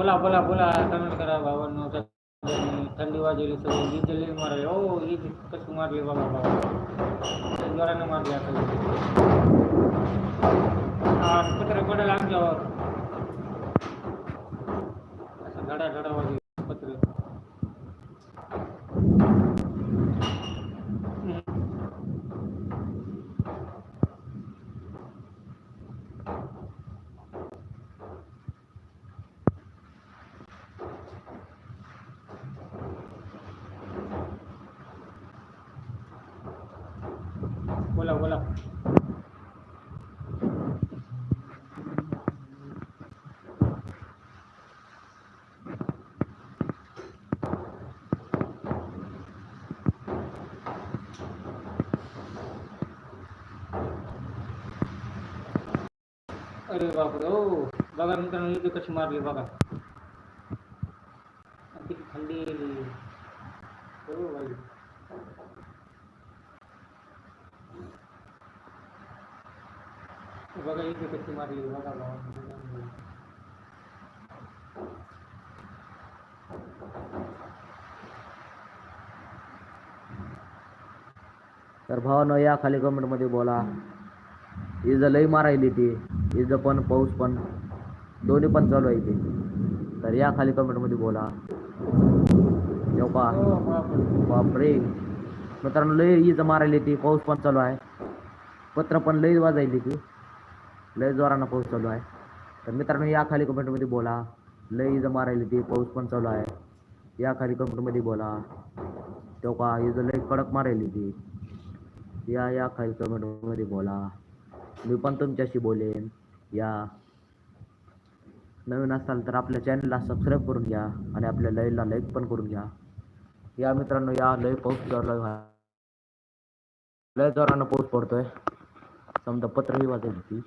बोला बोला बोला कमेंट करा बाबांनो सगळ्यांनी. थंडी वाजली सगळी वीज जल्ली मारली हो वीज कशी मारली बाबा बाबा लय जोरानं मारली आता वीज. हा, पत्र पडेल आमच्यावर बापरे हो बघा मित्रांनो इथे कशी मारली बघा किती थंडी हो बाई बघा भावा तर या खाली कमेंटमध्ये बोला. इज़ लई मारायली ती इज पण पाऊस पण. दोन्ही पण चालू आहे ते तर या खाली कमेंटमध्ये बोला. जेव्हा बापरे. मित्रांनो लय इज मारायली ती पाऊस पण चालू आहे. पत्र पण लई वाजायली ती लई जोरानं पाऊस चालू आहे. तर मित्रांनो या खाली कमेंटमध्ये बोला. लई इज मारायली ती पाऊस पण चालू आहे. या खाली कमेंटमध्ये बोला. का इज लई कडक मारायली ती या या खाली कमेंटमध्ये बोला. मी पण तुमच्याशी बोलेन. या. नवीन असाल तर आपल्या चॅनलला सबस्क्राईब करून घ्या आणि आपल्या लाईव्हला लाईक पण करून घ्या. या मित्रांनो या लय पाऊस लय जोरानं पाऊस पडतोय. समजा पत्रही वाजत होती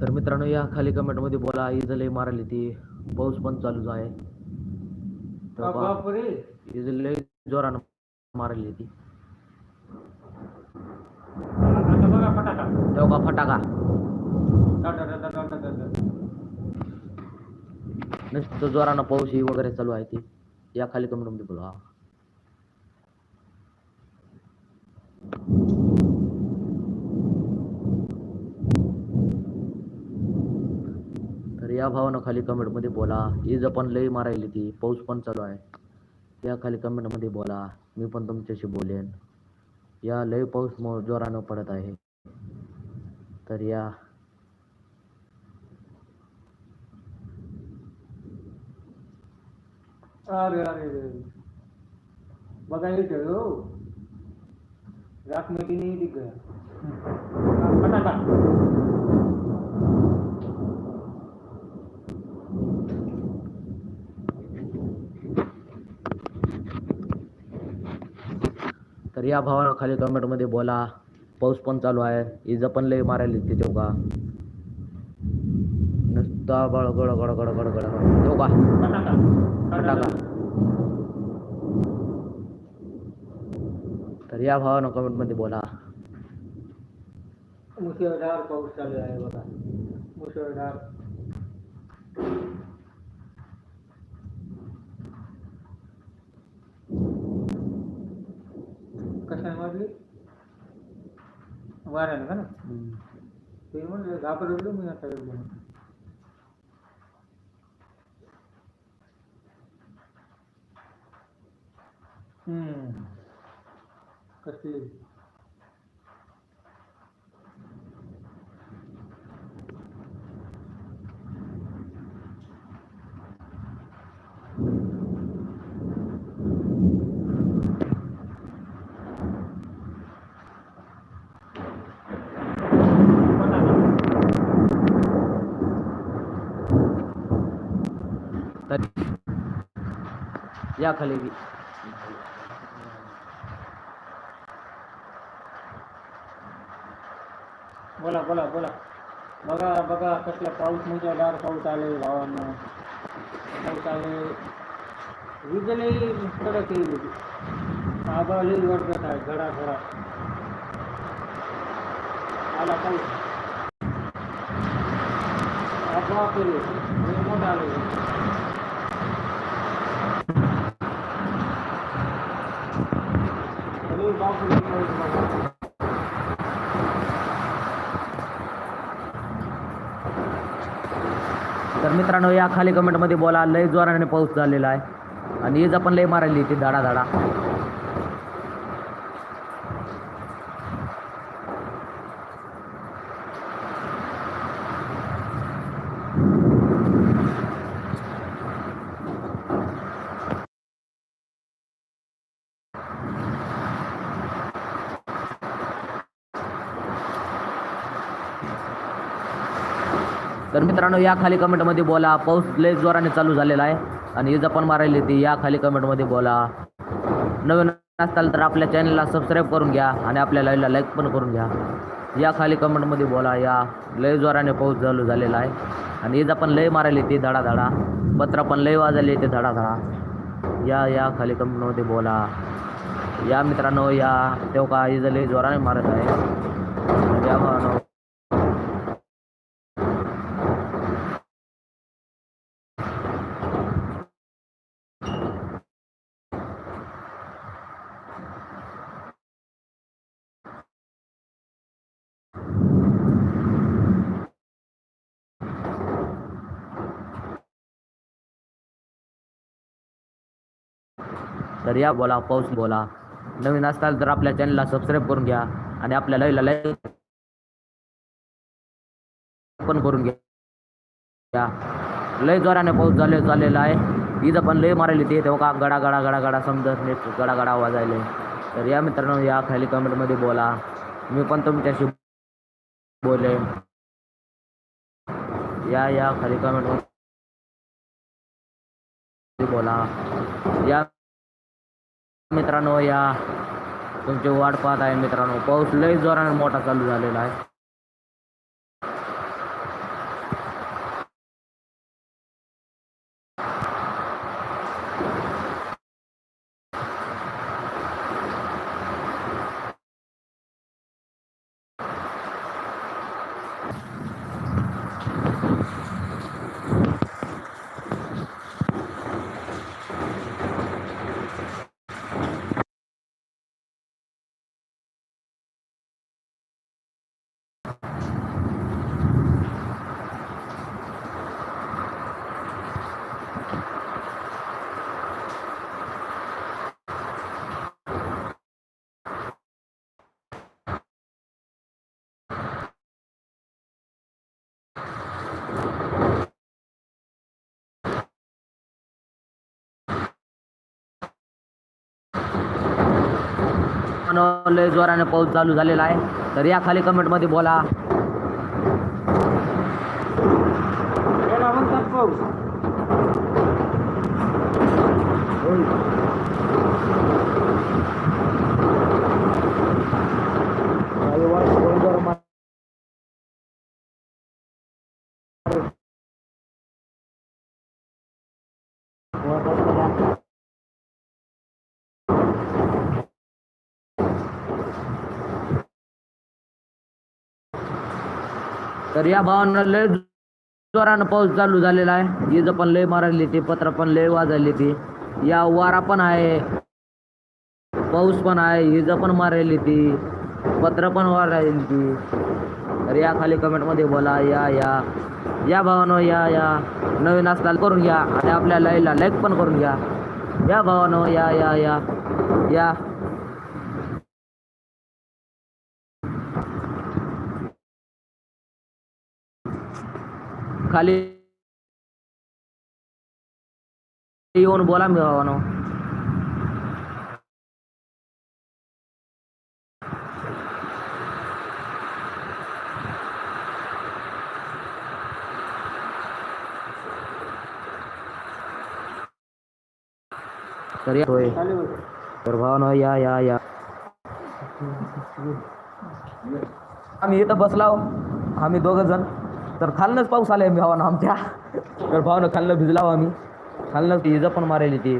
तर मित्रांनो या खाली कमेंटमध्ये बोला. इज लय मारायली ती पाऊस पण चालूच आहे. तर बा- बापरे इज लय जोरानं मारायली ती. आता बघा फटाका. तेव्हा फटाका? टा. नुसतं जोरानं पाऊस ही वगैरे चालू आहे ती. या खाली कमेंटमध्ये बोला तर या भावानं खाली कमेंटमध्ये बोला. इज पण लई मारायली ती. पाऊस पण चालू आहे. या खाली कमेंटमध्ये बोला. मी पण तुमच्याशी बोलेन. या लई पाऊस जोरानं पडत आहे. तर या. अरे अरे बघा हो. राख नाही तर या भावानं खाली कमेंटमध्ये बोला पाऊस पण चालू आहे इज पण लय मारायला ते तेव का? नुसता गड गड गड गड गड गड तेव का? फटाका. तर या भावानं कमेंटमध्ये बोला. मुसळधार पाऊस चालू आहे बघा. मुसळधार. कशाने मारली वाऱ्यानं का ना? ते म्हणलं घाबरलो मी आता कसली या खाली बी. बोला बोला बोला। बघा बघा, कसला पाऊस मुसळधार पाऊस आले, भावांना. पाऊस आले. वीज लई कडक येईल. आबा लई वरगत आहे घडा घडा आला पाऊस. आबा केले लई मोठा आले. तर मित्रांनो या खाली कमेंटमध्ये बोला लय जोराने पाऊस झालेला आहे. आणि इजा पण लय मारायली ती धाडा धाडा. मित्रांनो या खाली कमेंटमध्ये बोला. पाऊस लय जोराने चालू झालेला आहे. आणि इजा पण मारायली ती या खाली कमेंटमध्ये बोला. नवीन असताल तर आपल्या चॅनलला सबस्क्राईब करून घ्या आणि आपल्या लाईव्हला लाईक पण करून घ्या. या खाली कमेंटमध्ये बोला. या लय जोराने पाऊस चालू झालेला आहे. आणि इजा पण लय मारायली ती धडा धडा पत्रा पण लय वाजायली ते धडा धडा या या खाली कमेंटमध्ये बोला. या मित्रांनो या तेव्हा का इजा लय जोराने मारत आहे. या तर या बोला पाऊस बोला. नवीन असाल तर आपल्या चॅनलला सबस्क्राईब करून घ्या आणि आपल्या लाईव्हला लाईक पण करून घ्या. लय जोराने पाऊस झाले झालेला आहे. इथं पण लय मारायली ते तेव्हा का गडा गडा गडा गडा समजत नाही गडा गडा वाजायले तर या मित्रांनो या खाली कमेंटमध्ये बोला. मी पण तुमच्याशी बोले या या खाली कमेंट बोला. या मित्रांनो या तुमची वाट पाहत आहे मित्रांनो. पाऊस लय जोराने मोठा चालू झालेला आहे. मित्रांनो, लय जोराने पाऊस चालू झालेला आहे. तर या खाली कमेंटमध्ये बोला. पाऊस. तर या भावांना लय जोरानं पाऊस चालू झालेला आहे. इज पण लय मारायली ती पत्र पण लय वाजायली ती. या वारा पण आहे. पाऊस पण आहे. इज पण मारायली ती. पत्र पण वारायली ती. तर या खाली कमेंटमध्ये बोला या या. या भावानो या या. नवीन असताल करून घ्या. आणि आपल्या लाईला लाईक पण करून घ्या. या भावानो या या या. या. खाली येऊन बोला मी भावानो. तर या होय. तर भावानो या या या. आम्ही इथं बसलाव आम्ही दोघं जण. तर खालनंच पाऊस आला आहे भावानं आमच्या. तर भावानं खालनं भिजलाव आम्ही. खालनं ती इजा पण मारायली ती.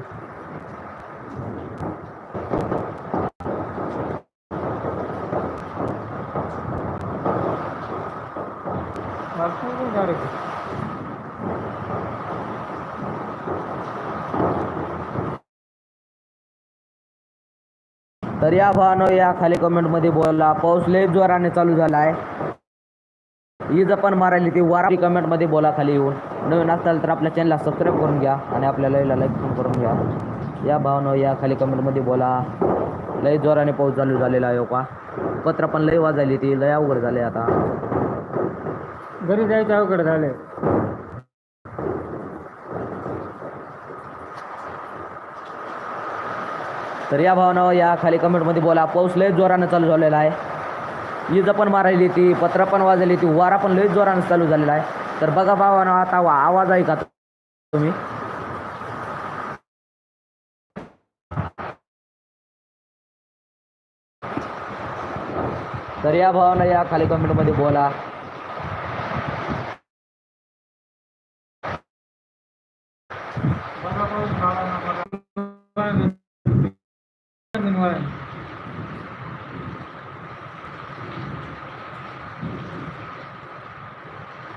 तर या भावानं या खाली कमेंटमध्ये बोलला पाऊस लय जोराने चालू झाला आहे ईज पण मारायली ती वारा कमेंटमध्ये बोला खाली येऊन. नवीन असाल तर आपल्या चॅनलला सबस्क्राईब करून घ्या आणि आपल्या लाईव्हला लाईक पण करून घ्या. या भावानं या खाली कमेंटमध्ये बोला. लय जोराने पाऊस चालू झालेला आहे हो का? पत्र पण लय वाजायली ती लय अवघड झाले आता. घरी जायचं अवघड झालंय. तर या भावानं या खाली कमेंटमध्ये बोला. पाऊस लय जोरानं चालू झालेला आहे. इजा पण मारायली ती पत्र पण वाजली ती वारा पण लई जोरानं चालू झालेला आहे. तर बघा भावानं आता आवाज ऐका तुम्ही. तर या भावानं या खाली कमेंटमध्ये बोला बघा पाऊस भावानं बघा. जमीन वळण.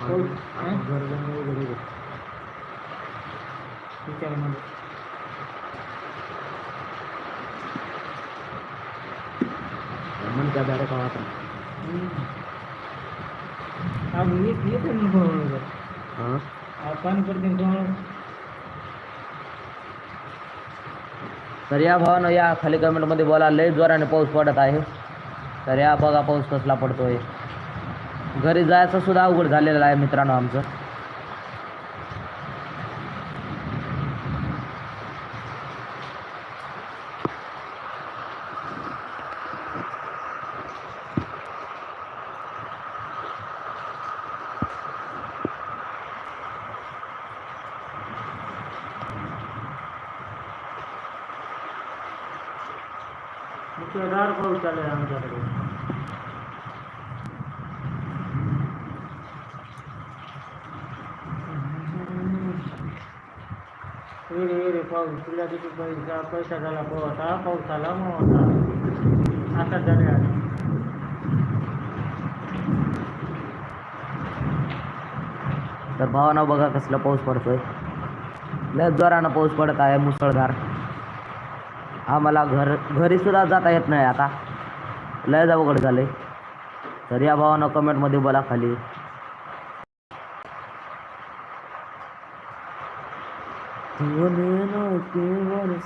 पाऊस, हं? ठीक आहे मग. म्हणत्या बॅडा का वाचा हम्म. हा, मी येत- येतो मी बरोबर. हां हा, पाणी पडते समोर. तर या भावानं या खाली कमेंटमध्ये बोला लय जोराने पाऊस पडत आहे. तर या बघा पाऊस कसला पडतोय. घरी जायचं सुद्धा अवघड झालेलं आहे मित्रांनो आमचं मुसळधार पाऊस चालू आहे आमच्याकडे वेरे वेरे पाऊस तुला किती पैसा झाला पाऊस हा पाऊस आला मग आता झाले तर भावानं बघा कसला पाऊस पडतोय. लय जोरानं पाऊस पडत आहे मुसळधार. आम्हाला घर घरी सुद्धा जाता येत नाही आता. लय अवघड झाले तर या भावानं कमेंटमध्ये बोला खाली.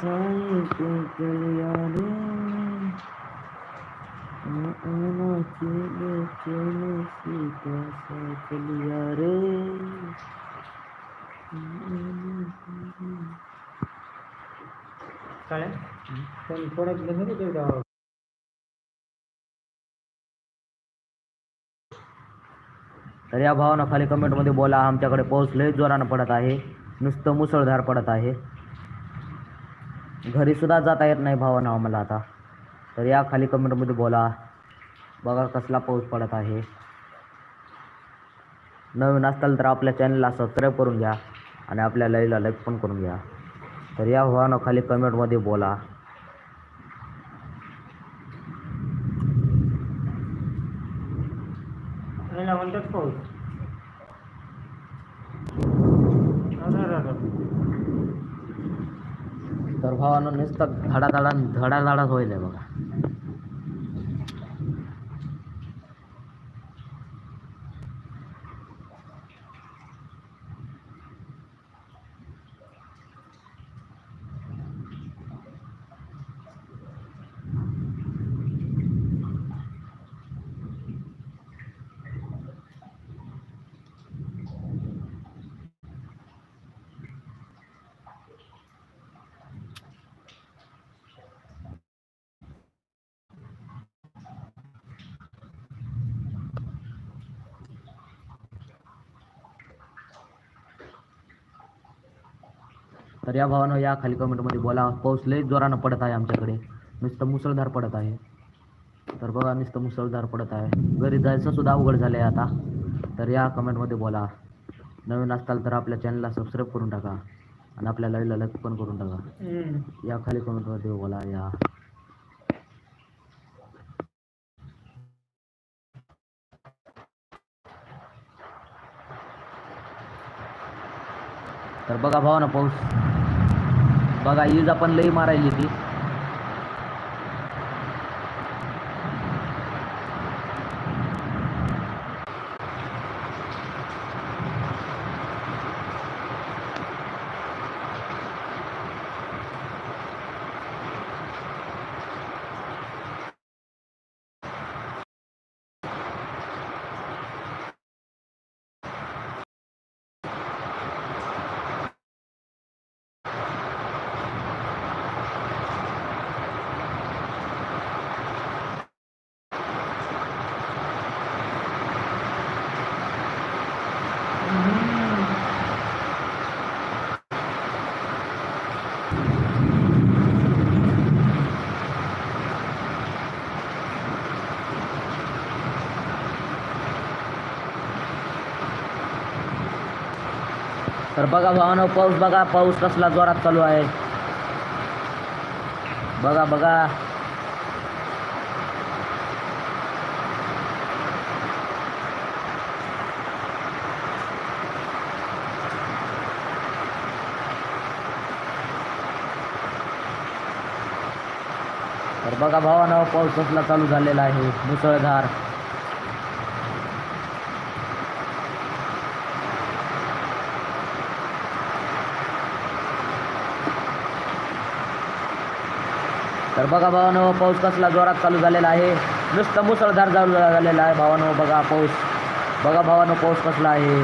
साई रे आना चले चले सीता रे पण थोडं तेवढं तर या भावानं खाली कमेंटमध्ये बोला. आमच्याकडे पाऊस लय जोरानं पडत आहे. नुसतं मुसळधार पडत आहे. घरीसुद्धा जाता येत नाही भावानं आम्हाला आता. तर या खाली कमेंटमध्ये बोला. बघा कसला पाऊस पडत आहे. नवीन असाल तर आपल्या चॅनलला सबस्क्राईब करून घ्या आणि आपल्या लईला लाईक पण करून घ्या. तर या भावानं खाली कमेंटमध्ये बोला. पाऊस अरे अरे अरे. तर भावानं नुसतं धडाधडा धडाधडाच होईल आहे बघा. तर या भावानं या खाली कमेंटमध्ये बोला. पाऊस लय जोरानं पडत आहे आमच्याकडे. नुसतं मुसळधार पडत आहे. तर बघा नुसतं मुसळधार पडत आहे. घरी जायचं सुद्धा अवघड झालं आहे आता. तर या कमेंटमध्ये बोला. नवीन असताल तर आपल्या चॅनलला सबस्क्राईब करून टाका. आणि आपल्या लाईव्हला लाईक पण करून टाका. या खाली कमेंटमध्ये बोला या. तर बघा भावा ना पाऊस. बघा इजा पण लई मारायली ती. बघा भावानं पाऊस बघा पाऊस कसला जोरात चालू आहे. बघा बघा. तर बघा भावानं पाऊस कसला चालू झालेला आहे. मुसळधार. तर बघा भावानो पाऊस कसला जोरात चालू झालेला आहे. नुसतं मुसळधार चालू झालेला आहे भावानो बघा पाऊस. बघा भावानो पाऊस कसला आहे.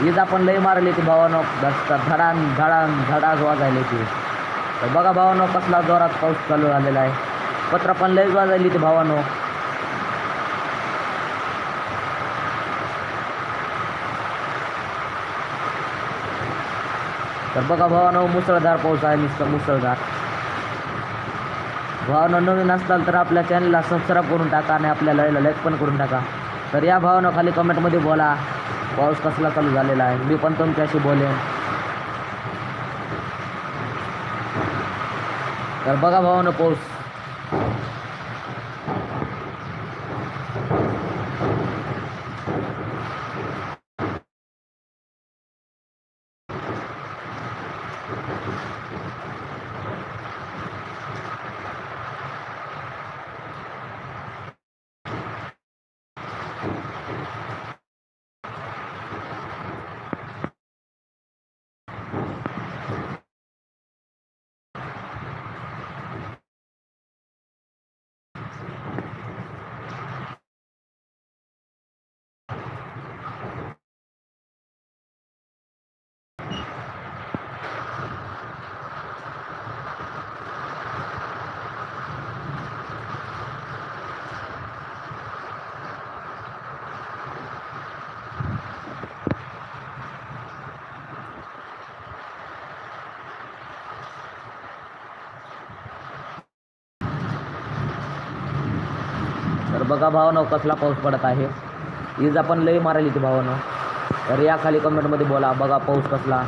वीज आपण लई मारली ती भावानो. धडान धडान धडाज वाजायली ती. तर बघा भावानो कसला जोरात पाऊस चालू झालेला आहे. पत्र पण लई वाजायली ती भावानो. तर बघा भावानो मुसळधार पाऊस आहे नुसतं मुसळधार. भावानं नवीन असताल तर आपल्या चॅनलला सबस्क्राईब करून टाका आणि आपल्या लाईव्हला लाईक पण करून टाका. तर या भावानं खाली कमेंटमध्ये बोला पाऊस कसला चालू झालेला आहे? मी पण तुमच्याशी बोलेन. तर बघा भावानं पाऊस तर बघा भावानं कसला पाऊस पडत आहे. ईज आपण लई मारायली ती भावानं. तर या खाली कमेंटमध्ये बोला बघा पाऊस कसला.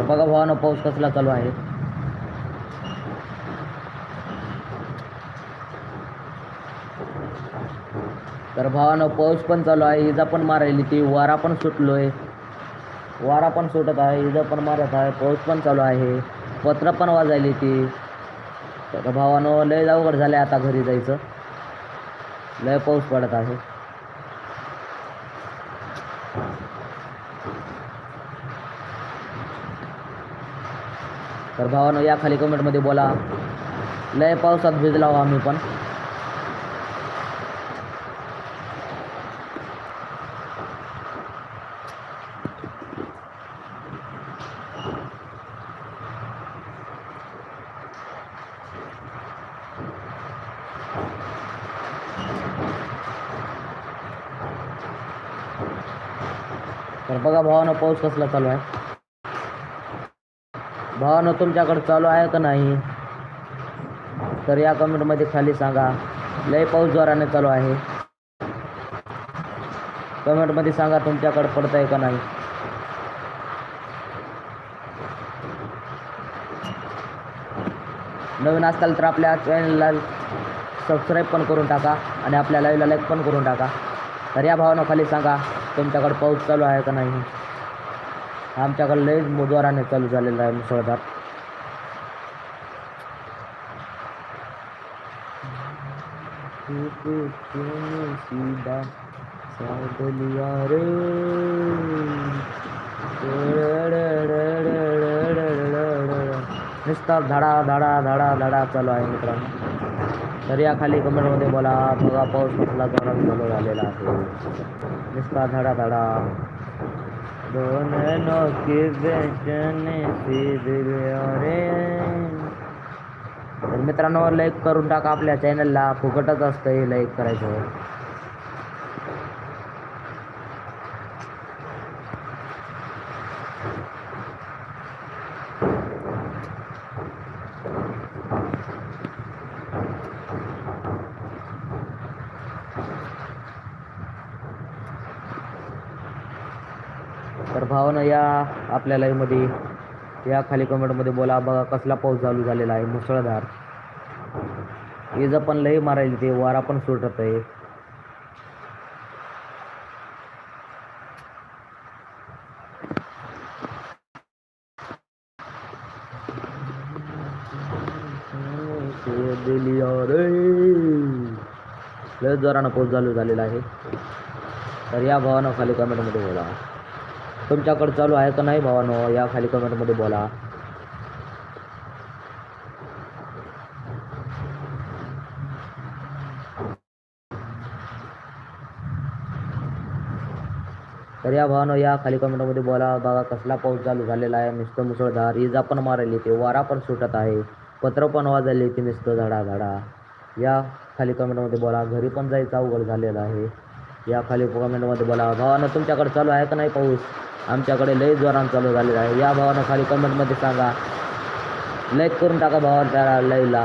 तर बघा भावानं पाऊस कसला चालू आहे. तर भावानं पाऊस पण चालू आहे इजा पण मारायली ती वारा पण सुटलोय. वारा पण सुटत आहे इजा पण मारत आहे पाऊस पण चालू आहे पत्र पण वाजायली ती. तर भावानं लय अवघड झालं आता घरी जायचं. लय पाऊस पडत आहे. तर भावानं या खाली कमेंटमध्ये बोला. लय पावसात भिजला आम्ही पण. तर बघा भावानं पाऊस कसला चालू आहे. भावानं तुमच्याकडे चालू आहे का नाही? तर या कमेंटमध्ये खाली सांगा. लय पाऊस जोराने चालू आहे. कमेंटमध्ये सांगा तुमच्याकडे पडत आहे का नाही? नवीन असाल तर आपल्या चॅनलला सबस्क्राईब पण करून टाका आणि आपल्या लाईव्हला लाईक पण करून टाका. तर या भावानं खाली सांगा तुमच्याकडे पाऊस चालू आहे का नाही? आमच्याकडे लईच जोराने चालू झालेला आहे मुसळधार. सीधा नुसता धडा धडा धडा धडा चालू आहे मित्रांनो. तर या खाली कमेंटमध्ये बोला बघा पाऊस कसला जोरात चालू झालेला आहे. नुसता धडा धडा. दोनों की बेचने तर मित्रांनो लाईक करून टाका आपल्या चॅनलला फुकटच असतं हे लाईक करायचं तर भावानं या आपल्या लाईव्हमध्ये या खाली कमेंटमध्ये बोला बघा कसला पाऊस चालू झालेला आहे मुसळधार. वीज पण लई मारायली ते वारा पण सुटत आहे लय जोरानं पाऊस चालू झालेला आहे. तर या भावानं खाली कमेंटमध्ये बोला. तुमच्याकडे चालू आहे का नाही भावानो? या खाली कमेंटमध्ये बोला. तर या भावानं या खाली कमेंटमध्ये बोला. बघा कसला पाऊस चालू झालेला आहे. नुसतं मुसळधार. इजा पण मारायली ते. वारा पण सुटत आहे. पत्र पण वाजायले ते नुसतं झाडा झाडा या खाली कमेंटमध्ये बोला. घरी पण जायचं अवघड झालेलं आहे. या खाली कमेंटमध्ये बोला भावानं तुमच्याकडे चालू आहे का नाही पाऊस? आमच्याकडे लई जोरान चालू झालेला आहे. या भावानं खाली कमेंटमध्ये सांगा. लाईक करून टाका भावाला त्या लाईव्हला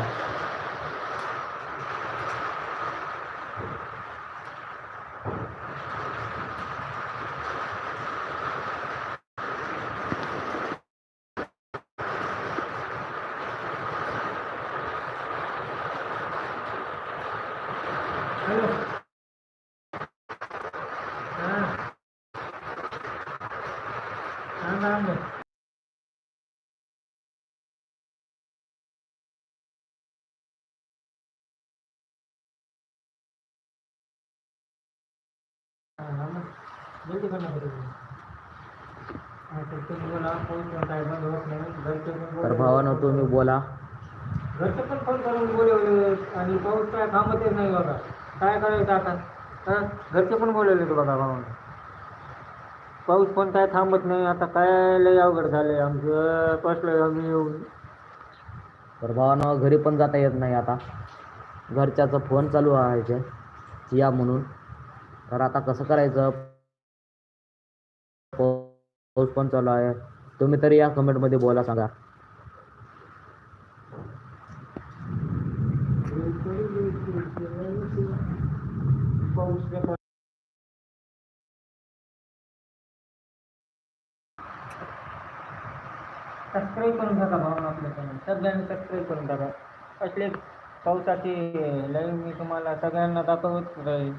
हॅलो हां सांगा आम्ही हां हां मग जल्दी करना पडेल हां तर तुम्ही बोला फोन पण काय बंद होत नाही घरचे पण तर. भावानं तुम्ही बोला. घरचे पण फोन करून बोलवले आणि पाऊस काय थांबतच नाही बघा. काय करायचं आता? घरचे पण बोलवले बघा भावानं. पाऊस पण काय थांबत नाही. आता काय लय अवघड झालंय आमचं. कसलं आम्ही येऊन. तर भावानं घरी पण जाता येत नाही आता. घरच्याचा फोन चालू आहे. या म्हणून. तर आता कसं करायचं? पाऊस पण चालू आहे. तुम्ही तरी या कमेंटमध्ये बोला सांगा. सबस्क्राईब करून टाका भावना आपल्या चॅनल सगळ्यांनी सबस्क्राईब करून टाका. असले पावसाची लाईव्ह मी तुम्हाला सगळ्यांना दाखवत राहील.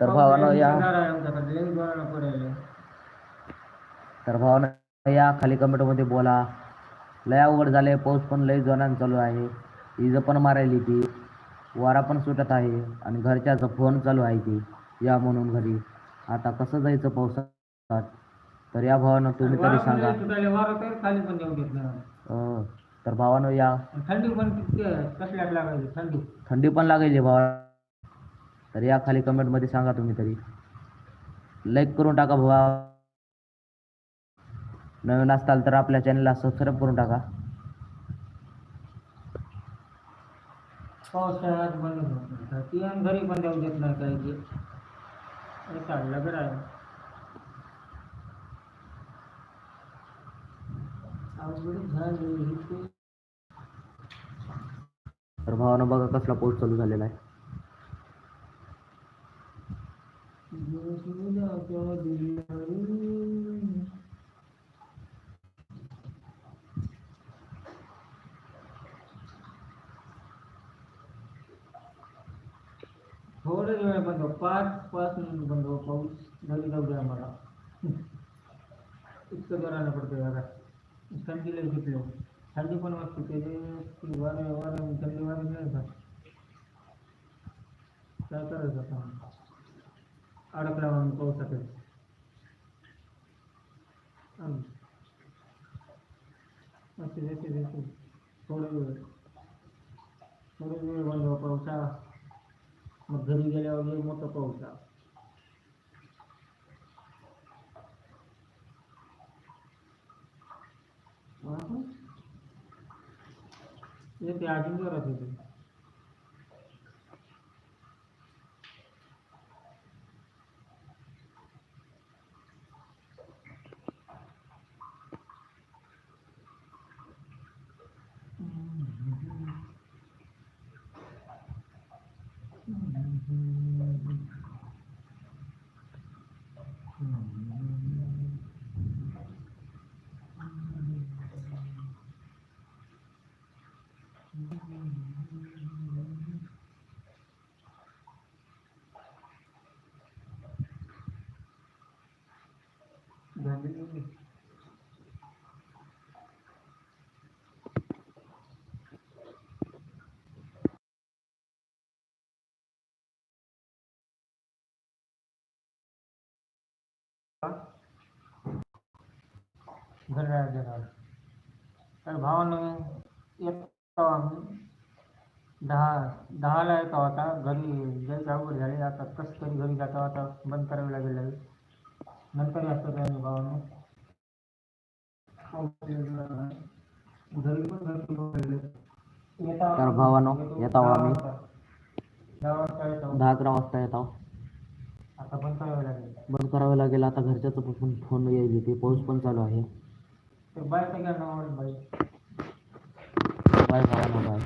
तर भावानं या आमच्याकडे लई जोरानं पडायला तर भावानं या खाली कमेंटमध्ये बोला लय अवघड झाले पाऊस पण लय जोरानं चालू आहे इज पण मारायली ती वारा पण सुटत आहे आणि घरच्याचा फोन चालू आहे ती या म्हणून घरी. आता कसं जायचं पावसात? तर या भावानं तुम्ही तरी सांगा. तर भावानं या. थंडी पण लागायची थंडी? थंडी पण लागेल भावा. तर या खाली कमेंटमध्ये सांगा तुम्ही तरी. लाईक करून टाका भावा. नवीन असताल तर आपल्या चॅनलला सबस्क्राईब करून टाका. पावसाळ्यात बंद होत ती आणि घरी पण जाऊ देत नाही काही की आहे. तर भावानं बघा कसला पाऊस चालू झालेला आहे. जीवनाच्या दिल्यारी. थोडं वेळ बंद हो. पाच पाच मिनिट बंद हो पाऊस घरी जाऊ द्या मला इतकं करायला पडतं जरा. थंडी लई सुटली थंडी पण वाटते त्याचे वारे वारे थंडी वारे नाही का? काय करायचं आता? अडकला म्हणून पावसाकडे असे देते असे. थोडं वेळ. थोडं वेळ बंद हो पावसा मग घरी गेल्यावर लई मोठा पाऊसा ते अजून करत होते भावानं दहा दहाला येतो आता घरी जायचं अवघड झाले आता कसं तरी घरी जातो आता बंद करावी लागेल नंतर असतो त्याने भावानं घरी पण. येतो भावानो, येतो आम्ही. दहा अकरा वाजता येतो आता बंद करावी लागेल. बंद करावं लागेल. आता घरच्याचं पण फोन येईल ते पाऊस पण चालू आहे. बाय घ्या ना बाई बाय भावानो बाय